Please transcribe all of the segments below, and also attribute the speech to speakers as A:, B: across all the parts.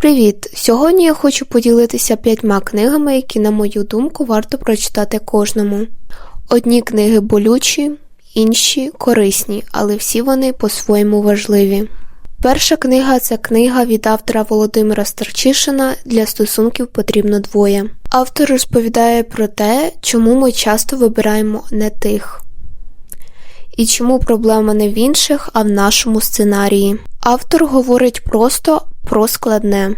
A: Привіт! Сьогодні я хочу поділитися п'ятьма книгами, які, на мою думку, варто прочитати кожному. Одні книги болючі, інші корисні, але всі вони по-своєму важливі. Перша книга це книга від автора Володимира Старчишина Для стосунків потрібно двоє. Автор розповідає про те, чому ми часто вибираємо не тих. І чому проблема не в інших, а в нашому сценарії. Автор говорить просто про складне,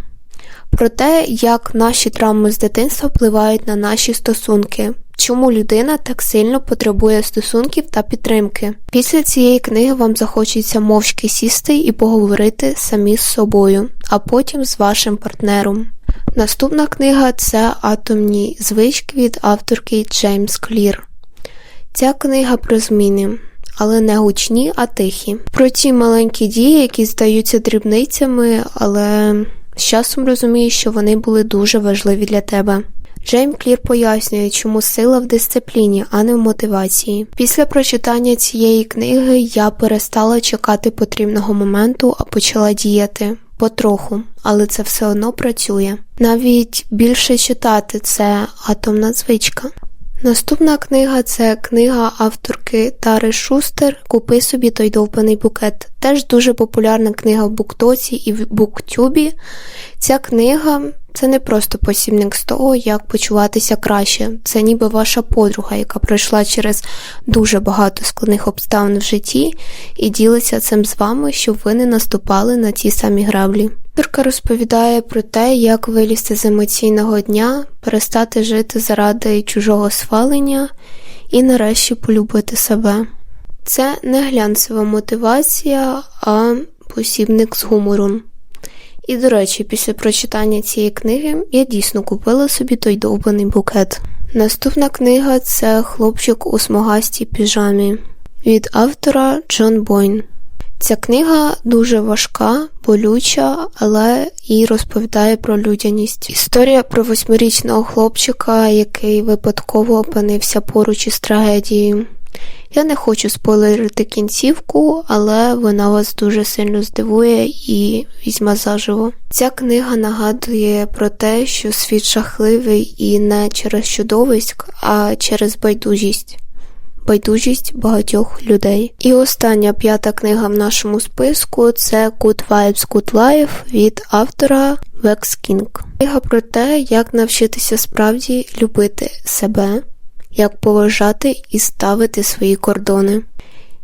A: про те, як наші травми з дитинства впливають на наші стосунки, чому людина так сильно потребує стосунків та підтримки. Після цієї книги вам захочеться мовчки сісти і поговорити самі з собою, а потім з вашим партнером. Наступна книга це Атомні звички від авторки Джеймс Клір. Ця книга про зміни, але не гучні, а тихі. Про ті маленькі дії, які здаються дрібницями, але з часом розумієш, що вони були дуже важливі для тебе. Джейм Клір пояснює, чому сила в дисципліні, а не в мотивації. Після прочитання цієї книги я перестала чекати потрібного моменту, а почала діяти. Потроху, але це все одно працює. Навіть більше читати це атомна звичка. Наступна книга це книга авторки Тари Шустер Купи собі той довбаний букет. Теж дуже популярна книга в Буктоці і в Буктюбі. Ця книга це не просто посібник з того, як почуватися краще. Це ніби ваша подруга, яка пройшла через дуже багато складних обставин в житті і ділиться цим з вами, щоб ви не наступали на ті самі граблі. Авторка розповідає про те, як вилізти з емоційного дня, перестати жити заради чужого свалення і нарешті полюбити себе. Це не глянцева мотивація, а посібник з гумором. І, до речі, після прочитання цієї книги я дійсно купила собі той довбаний букет. Наступна книга це Хлопчик у смугастій піжамі від автора Джон Бойн. Ця книга дуже важка, болюча, але і розповідає про людяність. Історія про восьмирічного хлопчика, який випадково опинився поруч із трагедією. Я не хочу спойлерити кінцівку, але вона вас дуже сильно здивує і візьме заживо. Ця книга нагадує про те, що світ жахливий і не через чудовиськ, а через байдужість. Байдужість багатьох людей. І остання п'ята книга в нашому списку це Good Vibes, Good Life від автора Vex King. Книга про те, як навчитися справді любити себе, як поважати і ставити свої кордони,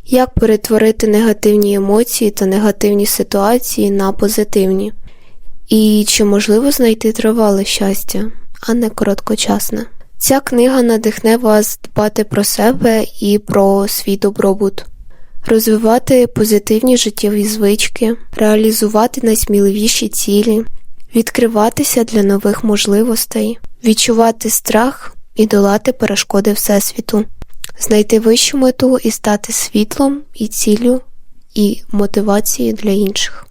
A: як перетворити негативні емоції та негативні ситуації на позитивні, і чи можливо знайти тривале щастя, а не короткочасне. Ця книга надихне вас дбати про себе і про свій добробут, розвивати позитивні життєві звички, реалізувати найсміливіші цілі, відкриватися для нових можливостей, відчувати страх і долати перешкоди Всесвіту, знайти вищу мету і стати світлом і ціллю і мотивацією для інших.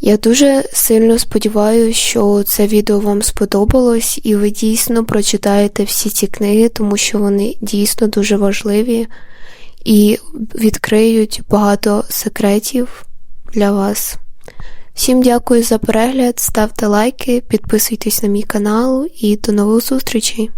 A: Я дуже сильно сподіваюся, що це відео вам сподобалось, і ви дійсно прочитаєте всі ці книги, тому що вони дійсно дуже важливі і відкриють багато секретів для вас. Всім дякую за перегляд, ставте лайки, підписуйтесь на мій канал і до нових зустрічей!